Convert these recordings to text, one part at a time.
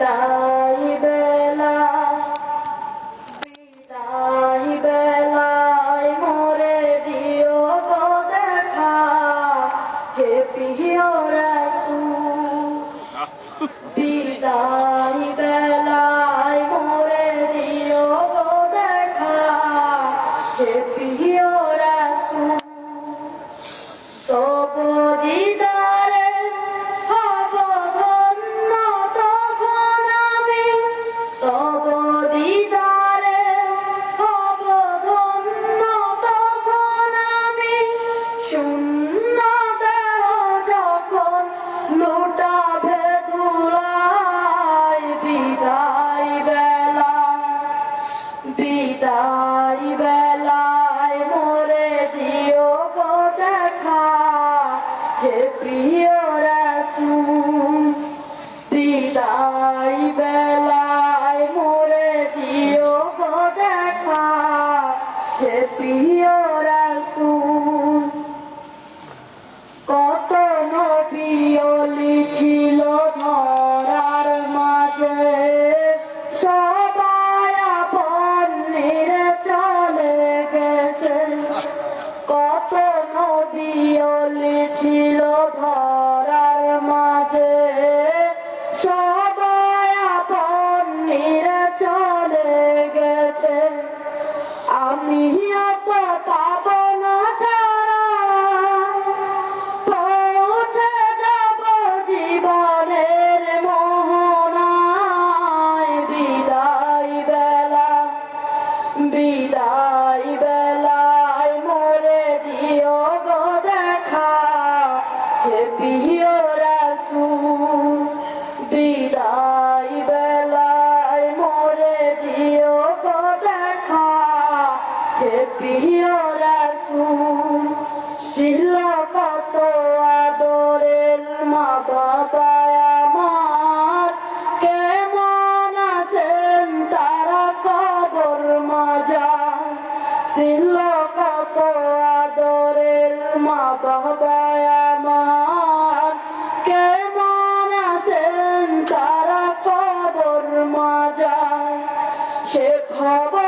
বিদায় হে প্রিয় রাসূল বিদায় বেলায় মোরে দিও গো দেখা। হে প্রিয় নিরে চলে গেছে। আমিও তো পাবো না ছাড়া। যাব জীবনের মোহনায়। বিদায় বেলা, বিদায় বেলায় মোরে দিও গো দেখা। হে প্রিয় রাসূল, বিদায় হে প্রিয় রাসূল ছিল কত আদরের মা বাবা আমার কেমন আছেন তারা কবর মাজা ছিল কত আদরের মা বাবা সে খবর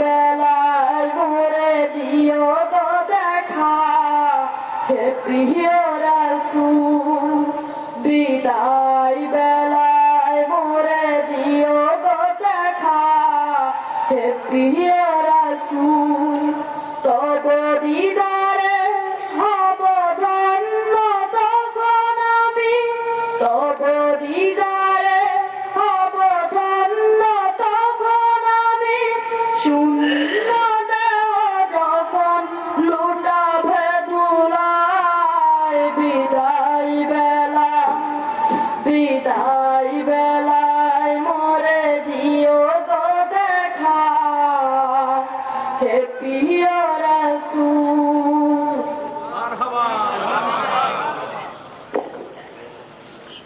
বেলায় ভরে দিও তো দেখা। হে প্রিয় রাসুল, বিদায় বেলায় ভরে দিও তো দেখা। হে প্রিয় রাসুল, তব দিদা কাছে পিয়া